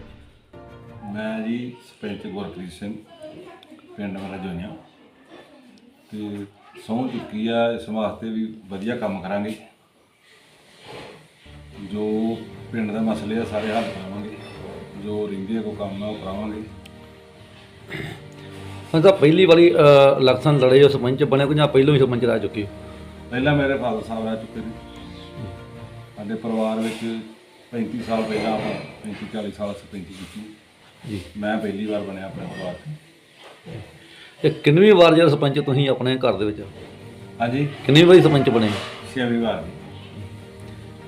ਤੁਹਾਡਾ ਮੈਂ ਜੀ ਸਰਪੰਚ ਗੁਰਪ੍ਰੀਤ ਸਿੰਘ ਪਿੰਡ ਮੇਰਾ ਜੋਈਆਂ ਤੇ ਸਹੁੰ ਚੁੱਕੀ ਆ ਇਸ ਵਾਸਤੇ ਵੀ ਵਧੀਆ ਕੰਮ ਕਰਾਂਗੇ। ਜੋ ਪਿੰਡ ਦਾ ਮਸਲੇ ਆ ਸਾਰੇ ਹੱਲ ਕਰਾਵਾਂਗੇ। ਜੋ ਰਿੰਦੇ ਕੋ ਕੰਮ ਆ ਉਹ ਕਰਾਵਾਂਗੇ। ਹੁਣ ਤਾਂ ਪਹਿਲੀ ਵਾਰੀ ਅ, ਇਲੈਕਸ਼ਨ ਲੜੇ ਹੋ ਸਰਪੰਚ ਬਣੇ ਕੋ ਜਾਂ ਪਹਿਲੋਂ ਹੀ ਸਰਪੰਚ ਰਹਿ ਚੁੱਕੇ ਹੋ? ਪਹਿਲਾਂ ਮੇਰੇ ਫਾਦਰ ਸਾਹਿਬ ਰਹਿ ਚੁੱਕੇ ਨੇ। ਸਾਡੇ ਪਰਿਵਾਰ ਵਿੱਚ 35 ਸਾਲ ਪਹਿਲਾਂ ਆਪਾਂ 35 40 ਸਾਲ ਸਰਪੰਚ ਕੀਤੀ। ਜੀ। ਮੈਂ ਪਹਿਲੀ ਵਾਰ ਬਣਿਆ ਆਪਣੇ ਪਰਿਵਾਰ 'ਚ। ਇਹ ਕਿੰਨਵੀਂ ਵਾਰ ਜਿਹੜਾ ਸਰਪੰਚ ਤੁਸੀਂ ਆਪਣੇ ਘਰ ਦੇ ਵਿੱਚ? ਹਾਂਜੀ। ਕਿੰਨੀ ਵਾਰੀ ਸਰਪੰਚ ਬਣੇ? ਛੇਵੀਂ ਵਾਰ। ਜੀ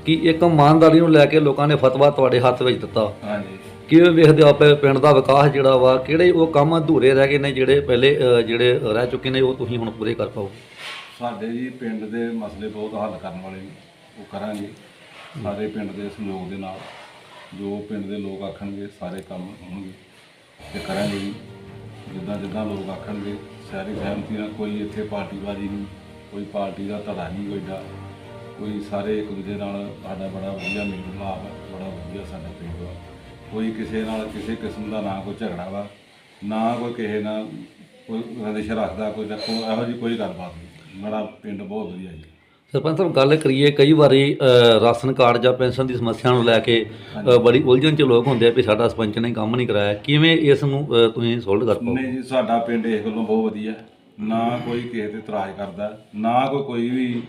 ਕਿ ਇੱਕ ਇਮਾਨਦਾਰੀ ਨੂੰ ਲੈ ਕੇ ਲੋਕਾਂ ਨੇ ਫਤਵਾ ਤੁਹਾਡੇ ਹੱਥ ਵਿੱਚ ਦਿੱਤਾ? ਹਾਂਜੀ। ਕਿਵੇਂ ਵੇਖਦੇ ਹੋ ਆਪੇ ਪਿੰਡ ਦਾ ਵਿਕਾਸ ਜਿਹੜਾ ਵਾ ਕਿਹੜੇ ਉਹ ਕੰਮ ਅਧੂਰੇ ਰਹਿ ਗਏ ਨੇ ਜਿਹੜੇ ਪਹਿਲੇ ਅ, ਜਿਹੜੇ ਰਹਿ ਚੁੱਕੇ ਨੇ ਉਹ ਤੁਸੀਂ ਹੁਣ ਪੂਰੇ ਕਰ ਪਾਓ? ਸਾਡੇ ਜੀ ਪਿੰਡ ਦੇ ਮਸਲੇ ਬਹੁਤ ਹੱਲ ਕਰਨ ਵਾਲੇ ਨੇ। ਉਹ ਕਰਾਂਗੇ। ਸਾਰੇ ਪਿੰਡ ਦੇ ਸਹਿਯੋਗ ਦੇ ਨਾਲ, ਜੋ ਪਿੰਡ ਦੇ ਲੋਕ ਆਖਣਗੇ, ਸਾਰੇ ਕੰਮ ਹੋਣਗੇ ਤੇ ਕਰਾਂਗੇ ਜੀ। ਜਿੱਦਾਂ ਜਿੱਦਾਂ ਲੋਕ ਆਖਣਗੇ, ਸਾਰੀ ਸਹਿਮਤੀ ਨਾਲ ਕੋਈ ਇੱਥੇ ਪਾਰਟੀਬਾਜ਼ੀ ਨਹੀਂ, ਕੋਈ ਪਾਰਟੀ ਦਾ ਧੜਾ ਨਹੀਂ ਕੋਈ ਦਾ ਕੋਈ ਸਾਰੇ ਇੱਕ ਦੂਜੇ ਨਾਲ ਸਾਡਾ ਬੜਾ ਵਧੀਆ ਮੇਲ ਮਿਲਾਪ ਹੈ ਬੜਾ ਵਧੀਆ ਸਾਡਾ ਪਿੰਡ ਵਾ। ਕੋਈ ਕਿਸੇ ਨਾਲ ਕਿਸੇ ਕਿਸਮ ਦਾ ਨਾ ਕੋਈ ਝਗੜਾ ਵਾ, ਨਾ ਕੋਈ ਕਿਸੇ ਨਾਲ ਕੋਈ ਰੰਦਿਸ਼ ਰੱਖਦਾ, ਕੋਈ ਰੱਖੋ ਇਹੋ ਜਿਹੀ ਕੋਈ ਗੱਲਬਾਤ ਨਹੀਂ। ਮੇਰਾ ਪਿੰਡ ਬਹੁਤ ਵਧੀਆ ਜੀ। ਸਰਪੰਚ ਸਾਹਿਬ ਗੱਲ ਕਰੀਏ ਕਈ ਵਾਰੀ ਰਾਸ਼ਨ ਕਾਰਡ ਜਾਂ ਪੈਨਸ਼ਨ ਦੀ ਸਮੱਸਿਆ ਨੂੰ ਲੈ ਕੇ ਬੜੀ ਉਲਝਣ ਚ ਲੋਕ ਹੁੰਦੇ ਆ ਵੀ ਸਾਡਾ ਸਰਪੰਚ ਨੇ ਕੰਮ ਨਹੀਂ ਕਰਾਇਆ। ਕਿਵੇਂ ਇਸ ਨੂੰ ਤੁਸੀਂ ਸੋਲਵ ਕਰ ਪਾਓ? ਨਹੀਂ ਜੀ ਸਾਡਾ ਪਿੰਡ ਇਸ ਗੱਲੋਂ ਬਹੁਤ ਵਧੀਆ। ਨਾ ਕੋਈ ਕਿਸੇ ਤੇ ਇਤਰਾਜ਼ ਕਰਦਾ ਨਾ ਕੋਈ ਕੋਈ ਵੀ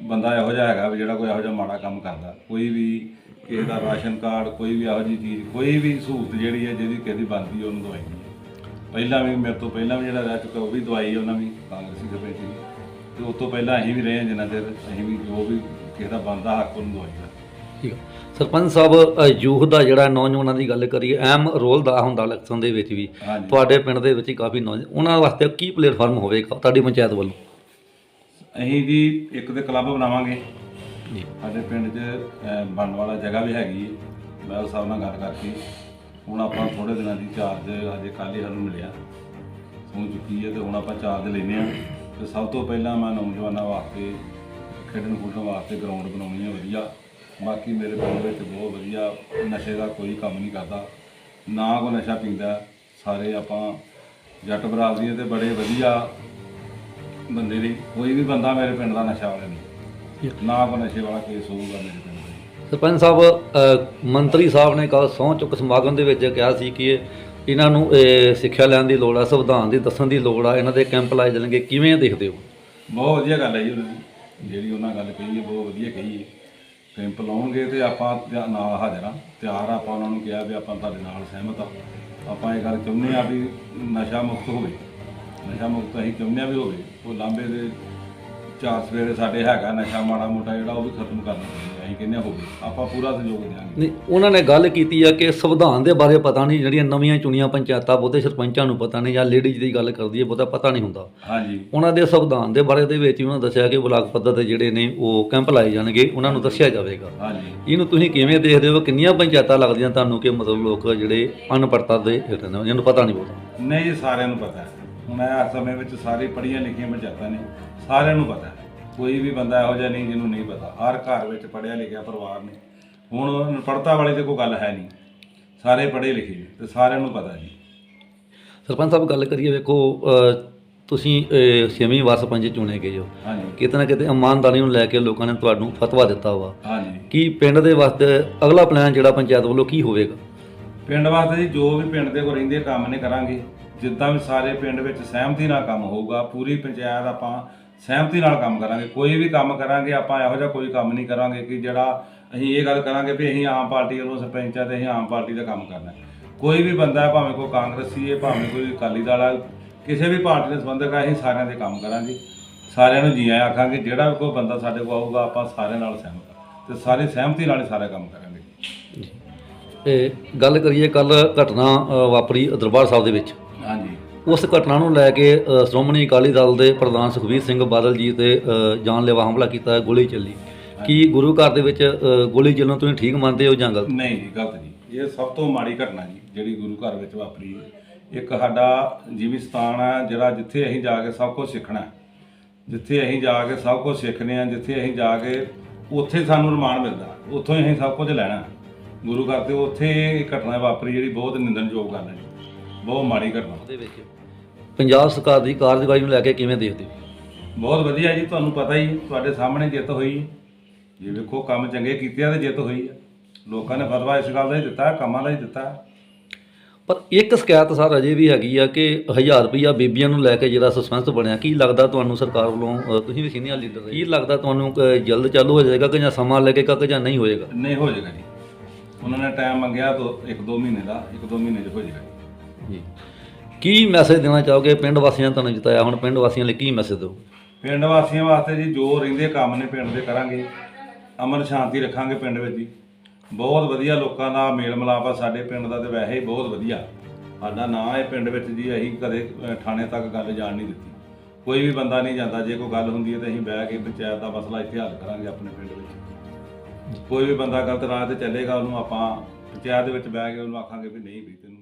ਬੰਦਾ ਇਹੋ ਜਿਹਾ ਹੈਗਾ ਵੀ ਜਿਹੜਾ ਕੋਈ ਇਹੋ ਜਿਹਾ ਮਾੜਾ ਕੰਮ ਕਰਦਾ। ਕੋਈ ਵੀ ਕਿਸੇ ਦਾ ਰਾਸ਼ਨ ਕਾਰਡ ਕੋਈ ਵੀ ਇਹੋ ਜਿਹੀ ਚੀਜ਼ ਕੋਈ ਵੀ ਸਹੂਲਤ ਜਿਹੜੀ ਹੈ ਜਿਹਦੀ ਕਿਸੇ ਦੀ ਬਣਦੀ ਉਹਨੂੰ ਦਵਾਈ ਪਹਿਲਾਂ ਵੀ ਮੇਰੇ ਤੋਂ ਪਹਿਲਾਂ ਵੀ ਜਿਹੜਾ ਰਹਿ ਚੁੱਕਾ ਉਹ ਵੀ ਦਵਾਈ ਉਹਨਾਂ ਵੀ ਕਾਂਗਰਸੀ ਸਰਪੰਚ ਸੀ ਤੇ ਉਸ ਤੋਂ ਪਹਿਲਾਂ ਅਸੀਂ ਵੀ ਰਹੇ ਹਾਂ ਜਿੰਨਾ ਚਿਰ ਅਸੀਂ ਵੀ ਜੋ ਵੀ ਕਿਸੇ ਦਾ ਬਣਦਾ ਹੱਕ ਉਹਨੂੰ ਦਵਾਈ ਦਾ। ਠੀਕ ਆ। ਸਰਪੰਚ ਸਾਹਿਬ ਅ, ਯੂਥ ਦਾ ਜਿਹੜਾ ਨੌਜਵਾਨਾਂ ਦੀ ਗੱਲ ਕਰੀਏ ਅਹਿਮ ਰੋਲ ਦਾ ਹੁੰਦਾ ਇਲੈਕਸ਼ਨ ਦੇ ਵਿੱਚ ਵੀ। ਹਾਂਜੀ। ਤੁਹਾਡੇ ਪਿੰਡ ਦੇ ਵਿੱਚ ਹੀ ਕਾਫੀ ਨੌਜਵਾਨ ਉਹਨਾਂ ਵਾਸਤੇ ਕੀ ਪਲੇਟਫਾਰਮ ਹੋਵੇਗਾ ਤੁਹਾਡੀ ਪੰਚਾਇਤ ਵੱਲੋਂ? ਅਸੀਂ ਜੀ ਇੱਕ ਤੇ ਕਲੱਬ ਬਣਾਵਾਂਗੇ। ਜੀ। ਸਾਡੇ ਪਿੰਡ 'ਚ ਅਹ, ਬਣਨ ਵਾਲਾ ਜਗ੍ਹਾ ਵੀ ਹੈਗੀ ਹੈ ਮੈਂ ਉਸ ਸਾਹਿਬ ਨਾਲ ਗੱਲ ਕਰਕੇ ਹੁਣ ਆਪਾਂ ਥੋੜੇ ਦਿਨਾਂ ਦੀ ਚਾਰਜ ਅਜੇ ਕੱਲ੍ਹ ਹੀ ਸਾਨੂੰ ਮਿਲਿਆ। ਸੌਂ ਚੁੱਕੀ ਹੈ ਤੇ ਹੁਣ ਆਪਾਂ ਚਾਰਜ ਲੈਨੇ ਆ। ਤੇ ਸਭ ਤੋਂ ਪਹਿਲਾਂ ਮੈਂ ਨੌਜਵਾਨਾਂ ਵਾਸਤੇ ਖੇਡਣ ਖੁੱਡਣ ਵਾਸਤੇ ਗਰਾਊਂਡ ਬਣਾਉਣੀ ਹੈ ਵਧੀਆ। ਬਾਕੀ ਮੇਰੇ ਪਿੰਡ ਵਿੱਚ ਬਹੁਤ ਵਧੀਆ ਨਸ਼ੇ ਦਾ ਕੋਈ ਕੰਮ ਨਹੀਂ ਕਰਦਾ। ਨਾ ਕੋਈ ਨਸ਼ਾ ਪੀਂਦਾ ਸਾਰੇ ਆਪਾਂ ਜੱਟ ਬਰਾਦਰੀ ਦੇ ਬੜੇ ਵਧੀਆ ਬੰਦੇ ਨੇ ਕੋਈ ਵੀ ਬੰਦਾ ਮੇਰੇ ਪਿੰਡ ਦਾ ਨਸ਼ਾ ਵਾਲਾ ਨਹੀਂ। ਨਾ ਕੋਈ ਨਸ਼ੇ ਵਾਲਾ ਕੇਸ ਹੋਊਗਾ ਮੇਰੇ ਪਿੰਡ ਦਾ। ਸਰਪੰਚ ਸਾਹਿਬ ਮੰਤਰੀ ਸਾਹਿਬ ਨੇ ਕੱਲ ਸਹੁੰ ਚੁੱਕ ਸਮਾਗਮ ਦੇ ਵਿੱਚ ਕਿਹਾ ਸੀ ਕਿ ਇਹ- ਇਹਨਾਂ ਨੂੰ ਸਿੱਖਿਆ ਲੈਣ ਦੀ ਲੋੜ ਆ, ਸੰਵਿਧਾਨ ਦੀ ਦੱਸਣ ਦੀ ਲੋੜ ਆ, ਇਹਨਾਂ ਦੇ ਕੈਂਪ ਲਾਏ ਜਾਣਗੇ, ਕਿਵੇਂ ਦੇਖਦੇ ਹੋ? ਬਹੁਤ ਵਧੀਆ ਗੱਲ ਹੈ ਜੀ ਉਹਨਾਂ ਦੀ। ਜਿਹੜੀ ਉਹਨਾਂ ਗੱਲ ਕਹੀ ਹੈ, ਬਹੁਤ ਵਧੀਆ ਕਹੀ ਹੈ। ਕੈਂਪ ਲਾਉਣਗੇ ਤੇ ਆਪਾਂ ਨਾਲ ਹਾਜ਼ਰ ਹਾਂ। ਤਿਆਰ ਆਪਾਂ ਉਹਨਾਂ ਨੂੰ ਕਿਹਾ ਵੀ ਆਪਾਂ ਤੁਹਾਡੇ ਨਾਲ ਸਹਿਮਤ ਆ। ਆਪਾਂ ਇਹ ਗੱਲ ਚਾਹੁੰਦੇ ਆ ਵੀ ਨਸ਼ਾ ਮੁਕਤ ਹੋਵੇ। ਨਸ਼ਾ ਮੁਕਤ ਅਸੀਂ ਚਾਹੁੰਦੇ ਆ ਵੀ ਹੋਵੇ। ਉਹ ਲਾਂਬੇ ਦੇ ਚਾਰ ਸਵੇਰੇ ਸਾਡੇ ਹੈਗਾ ਨਸ਼ਾ ਮਾੜਾ ਮੋਟਾ ਜਿਹੜਾ ਉਹ ਵੀ ਖਤਮ ਕਰਨਾ ਚਾਹੀਦਾ ਅਸੀਂ ਕਹਿੰਦੇ ਆ ਹੋਵੇ ਆਪਾਂ ਪੂਰਾ ਸਹਿਯੋਗ ਦਿਆਂਗੇ ਨਹੀਂ ਉਹਨਾਂ ਨੇ ਗੱਲ ਕੀਤੀ ਆ ਕਿ ਸੰਵਿਧਾਨ ਦੇ ਬਾਰੇ ਪਤਾ ਨਹੀਂ ਜਿਹੜੀਆਂ ਨਵੀਆਂ ਚੁਣੀਆਂ ਪੰਚਾਇਤਾਂ ਬਹੁਤੇ ਸਰਪੰਚਾਂ ਨੂੰ ਪਤਾ ਨਹੀਂ ਜਾਂ ਲੇਡੀਜ਼ ਦੀ ਗੱਲ ਕਰਦੀ ਹੈ ਬਹੁਤਾ ਪਤਾ ਨਹੀਂ ਹੁੰਦਾ। ਹਾਂਜੀ। ਉਹਨਾਂ ਦੇ ਸੰਵਿਧਾਨ ਦੇ ਬਾਰੇ ਦੇ ਵਿੱਚ ਹੀ ਉਹਨਾਂ ਦੱਸਿਆ ਕਿ ਬਲਾਕ ਪੱਧਰ ਤੇ ਜਿਹੜੇ ਨੇ ਉਹ ਕੈਂਪ ਲਾਏ ਜਾਣਗੇ ਉਹਨਾਂ ਨੂੰ ਦੱਸਿਆ ਜਾਵੇਗਾ। ਹਾਂਜੀ। ਇਹਨੂੰ ਤੁਸੀਂ ਕਿਵੇਂ ਦੇਖਦੇ ਹੋ ਕਿੰਨੀਆਂ ਪੰਚਾਇਤਾਂ ਲੱਗਦੀਆਂ ਤੁਹਾਨੂੰ ਕਿ ਮਤਲਬ ਲੋਕ ਜਿਹੜੇ ਅਨਪੜਤਾ ਦੇ ਹੇਠ ਨੇ ਜਿਹਨੂੰ ਪਤਾ ਨਹੀਂ ਬਹੁਤਾ। ਨਹੀਂ ਸਾਰਿਆਂ ਨੂੰ ਪਤਾ ਹੈ। ਹੁਣ ਇਸ ਸਮੇਂ ਵਿੱਚ ਸਾਰੇ ਪੜ੍ਹੀਆਂ ਲਿਖੀਆਂ ਪੰਚਾਇਤਾਂ ਨੇ ਸਾਰਿਆਂ ਨੂੰ ਪਤਾ ਹੈ। ਕੋਈ ਵੀ ਬੰਦਾ ਇਹੋ ਜਿਹਾ ਨਹੀਂ ਜਿਹਨੂੰ ਨਹੀਂ ਪਤਾ। ਹਰ ਘਰ ਵਿੱਚ ਪੜ੍ਹਿਆ ਲਿਖਿਆ ਪਰਿਵਾਰ ਨੇ। ਹੁਣ ਅਨਪੜ੍ਹਤਾ ਵਾਲੀ ਤੇ ਕੋਈ ਗੱਲ ਹੈ ਨਹੀਂ। ਸਾਰੇ ਪੜ੍ਹੇ ਲਿਖੇ ਨੇ ਤੇ ਸਾਰਿਆਂ ਨੂੰ ਪਤਾ ਜੀ। ਸਰਪੰਚ ਸਾਹਿਬ ਗੱਲ ਕਰੀਏ ਵੇਖੋ ਤੁਸੀਂ ਅ, ਛੇਵੀਂ ਵਾਰ ਸਰਪੰਚ ਚੁਣੇ ਗਏ ਹੋ। ਹਾਂਜੀ। ਕਿਤੇ ਨਾ ਕਿਤੇ ਇਮਾਨਦਾਰੀ ਨੂੰ ਲੈ ਕੇ ਲੋਕਾਂ ਨੇ ਤੁਹਾਨੂੰ ਫਤਵਾ ਦਿੱਤਾ ਵਾ। ਹਾਂਜੀ। ਕੀ ਪਿੰਡ ਦੇ ਵਾਸਤੇ ਅਗਲਾ ਪਲਾਨ ਜਿਹੜਾ ਪੰਚਾਇਤ ਵੱਲੋਂ ਕੀ ਹੋਵੇਗਾ? ਪਿੰਡ ਵਾਸਤੇ ਜੀ ਜੋ ਵੀ ਪਿੰਡ ਦੇ ਕੋਲ ਰਹਿੰਦੇ ਕੰਮ ਨੇ ਕਰਾਂਗੇ। ਜਿੱਦਾਂ ਵੀ ਸਾਰੇ ਪਿੰਡ ਵਿੱਚ ਸਹਿਮਤੀ ਨਾਲ ਕੰਮ ਹੋਊਗਾ, ਪੂਰੀ ਪੰਚਾਇਤ ਆਪਾਂ ਸਹਿਮਤੀ ਨਾਲ ਕੰਮ ਕਰਾਂਗੇ। ਕੋਈ ਵੀ ਕੰਮ ਕਰਾਂਗੇ, ਆਪਾਂ ਇਹੋ ਜਿਹਾ ਕੋਈ ਕੰਮ ਨਹੀਂ ਕਰਾਂਗੇ ਕਿ ਜਿਹੜਾ ਅਸੀਂ ਇਹ ਗੱਲ ਕਰਾਂਗੇ ਵੀ ਅਸੀਂ ਆਮ ਪਾਰਟੀ ਵੱਲੋਂ ਸਰਪੰਚ ਆ ਤੇ ਅਸੀਂ ਆਮ ਪਾਰਟੀ ਦਾ ਕੰਮ ਕਰਨਾ ਕੋਈ ਵੀ ਬੰਦਾ ਭਾਵੇਂ ਕੋਈ ਕਾਂਗਰਸੀ ਹੈ, ਭਾਵੇਂ ਕੋਈ ਅਕਾਲੀ ਦਲ ਹੈ ਕਿਸੇ ਵੀ ਪਾਰਟੀ ਦੇ ਸੰਬੰਧਕ ਹੈ ਅਸੀਂ ਸਾਰਿਆਂ ਦੇ ਕੰਮ ਕਰਾਂਗੇ। ਸਾਰਿਆਂ ਨੂੰ ਜੀ ਆਇਆਂ ਆਖਾਂਗੇ, ਜਿਹੜਾ ਵੀ ਕੋਈ ਬੰਦਾ ਸਾਡੇ ਕੋਲ ਆਊਗਾ, ਆਪਾਂ ਸਾਰਿਆਂ ਨਾਲ ਸਹਿਮਤ ਹਾਂ ਤੇ ਸਾਰੀ ਸਹਿਮਤੀ ਨਾਲ ਹੀ ਸਾਰਾ ਕੰਮ ਕਰਾਂਗੇ। ਤੇ ਗੱਲ ਕਰੀਏ ਕੱਲ ਘਟਨਾ ਵਾਪਰੀ ਦਰਬਾਰ ਸਾਹਿਬ ਦੇ ਵਿੱਚ। ਹਾਂਜੀ। ਉਸ ਘਟਨਾ ਨੂੰ ਲੈ ਕੇ ਅ, ਸ਼੍ਰੋਮਣੀ ਅਕਾਲੀ ਦਲ ਦੇ ਪ੍ਰਧਾਨ ਸੁਖਬੀਰ ਸਿੰਘ ਬਾਦਲ ਜੀ ਤੇ ਅ, ਜਾਨਲੇਵਾ ਹਮਲਾ ਕੀਤਾ ਗੋਲੀ ਚੱਲੀ। ਕੀ ਗੁਰੂ ਘਰ ਦੇ ਵਿੱਚ ਅ, ਗੋਲੀ ਚੱਲਣ ਤੁਸੀਂ ਠੀਕ ਮੰਨਦੇ ਹੋ ਜਾਂ ਗਲਤ? ਨਹੀਂ ਜੀ ਗਲਤ ਜੀ। ਇਹ ਸਭ ਤੋਂ ਮਾੜੀ ਘਟਨਾ ਜੀ ਜਿਹੜੀ ਗੁਰੂ ਘਰ ਵਿੱਚ ਵਾਪਰੀ ਹੈ। ਇੱਕ ਸਾਡਾ ਜੀਵੀ ਸਥਾਨ ਹੈ ਜਿਹੜਾ ਜਿੱਥੇ ਅਸੀਂ ਜਾ ਕੇ ਸਭ ਕੁਝ ਸਿੱਖਣਾ ਹੈ। ਜਿੱਥੇ ਅਸੀਂ ਜਾ ਕੇ ਸਭ ਕੁਝ ਸਿੱਖਦੇ ਹਾਂ ਜਿੱਥੇ ਅਸੀਂ ਜਾ ਕੇ ਉੱਥੇ ਸਾਨੂੰ ਰਮਾਨ ਮਿਲਦਾ ਉੱਥੋਂ ਹੀ ਅਸੀਂ ਸਭ ਕੁਝ ਲੈਣਾ। ਗੁਰੂ ਘਰ ਤੇ ਉੱਥੇ ਇਹ ਘਟਨਾ ਵਾਪਰੀ ਜਿਹੜੀ ਬਹੁਤ ਨਿੰਦਣਯੋਗ ਗੱਲ ਹੈ ਜੀ। ਬਹੁਤ ਮਾੜੀ ਘਟਨਾ। ਦੇ ਵਿੱਚ। ਪੰਜਾਬ ਸਰਕਾਰ ਦੀ ਕਾਰਜਕਾਰੀ ਨੂੰ ਲੈ ਕੇ ਕਿਵੇਂ ਦੇਖਦੇ ਹੋ? ਬਹੁਤ ਵਧੀਆ ਜੀ ਤੁਹਾਨੂੰ ਪਤਾ ਹੀ ਤੁਹਾਡੇ ਸਾਹਮਣੇ ਜਿੱਤ ਹੋਈ। ਹੈ ਜੇ ਵੇਖੋ ਕੰਮ ਚੰਗੇ ਕੀਤੇ ਆ ਤੇ ਜਿੱਤ ਹੋਈ ਹੈ ਲੋਕਾਂ ਨੇ ਫਤਵਾ ਇਸ ਗੱਲ ਦਾ ਹੀ ਦਿੱਤਾ ਕੰਮਾਂ ਦਾ ਹੀ ਦਿੱਤਾ। ਪਰ ਇੱਕ ਸ਼ਿਕਾਇਤ ਸਰ ਅਜੇ ਵੀ ਹੈਗੀ ਆ ਕਿ 1000 ਰੁਪਈਆ ਬੀਬੀਆਂ ਨੂੰ ਲੈ ਕੇ ਜਿਹੜਾ ਸਸਪੈਂਸ ਬਣਿਆ ਕੀ ਲੱਗਦਾ ਤੁਹਾਨੂੰ ਸਰਕਾਰ ਵੱਲੋਂ ਅ, ਤੁਸੀਂ ਵੀ ਸੀਨੀਅਰ ਲੀਡਰ ਰਹੇ ਕੀ ਲੱਗਦਾ ਤੁਹਾਨੂੰ ਕਿ ਜਲਦ ਚਾਲੂ ਹੋ ਜਾਏਗਾ ਕਿ ਜਾਂ ਸਮਾਂ ਲੱਗੇਗਾ ਕਿ ਜਾਂ ਨਹੀਂ ਹੋਏਗਾ? ਨਹੀਂ ਹੋ ਜਾਏਗਾ ਜੀ। ਉਹਨਾਂ ਨੇ ਟਾਈਮ ਮੰਗਿਆ ਤੋਂ 1-2 ਮਹੀਨੇ ਦਾ 1-2 ਮਹੀਨੇ 'ਚ ਹੋ ਜਾਏਗਾ ਜੀ। ਕੀ ਮੈਸੇਜ ਦੇਣਾ ਚਾਹੋਗੇ? ਪਿੰਡ ਵਾਸੀਆਂ ਨੇ ਤੁਹਾਨੂੰ ਜਿਤਾਇਆ। ਹੁਣ ਪਿੰਡ ਵਾਸੀਆਂ ਲਈ ਕੀ ਮੈਸੇਜ ਦਿਓ? ਪਿੰਡ ਵਾਸੀਆਂ ਵਾਸਤੇ ਜੀ ਜੋ ਰਹਿੰਦੇ ਕੰਮ ਨੇ ਪਿੰਡ ਦੇ ਕਰਾਂਗੇ। ਅਮਨ ਸ਼ਾਂਤੀ ਰੱਖਾਂਗੇ ਪਿੰਡ ਵਿੱਚ ਜੀ। ਬਹੁਤ ਵਧੀਆ ਲੋਕਾਂ ਦਾ ਮੇਲ ਮਿਲਾਪ ਆ ਸਾਡੇ ਪਿੰਡ ਦਾ ਤੇ ਵੈਸੇ ਹੀ ਬਹੁਤ ਵਧੀਆ। ਸਾਡਾ ਨਾਂ ਹੈ ਪਿੰਡ ਵਿੱਚ ਜੀ ਅਸੀਂ ਕਦੇ ਅਹ, ਥਾਣੇ ਤੱਕ ਗੱਲ ਜਾਣ ਨਹੀਂ ਦਿੱਤੀ। ਕੋਈ ਵੀ ਬੰਦਾ ਨਹੀਂ ਜਾਂਦਾ। ਜੇ ਕੋਈ ਗੱਲ ਹੁੰਦੀ ਹੈ ਤਾਂ ਅਸੀਂ ਬਹਿ ਕੇ ਪੰਚਾਇਤ ਦਾ ਮਸਲਾ ਇੱਥੇ ਹੱਲ ਕਰਾਂਗੇ ਆਪਣੇ ਪਿੰਡ ਵਿੱਚ। ਕੋਈ ਵੀ ਬੰਦਾ ਗਲਤ ਰਾਹ ਤੇ ਚੱਲੇਗਾ ਉਹਨੂੰ ਆਪਾਂ ਪੰਚਾਇਤ ਦੇ ਵਿੱਚ ਬਹਿ ਕੇ ਉਹਨੂੰ ਆਖਾਂਗੇ ਵੀ ਨਹੀਂ ਵੀ ਤੈਨੂੰ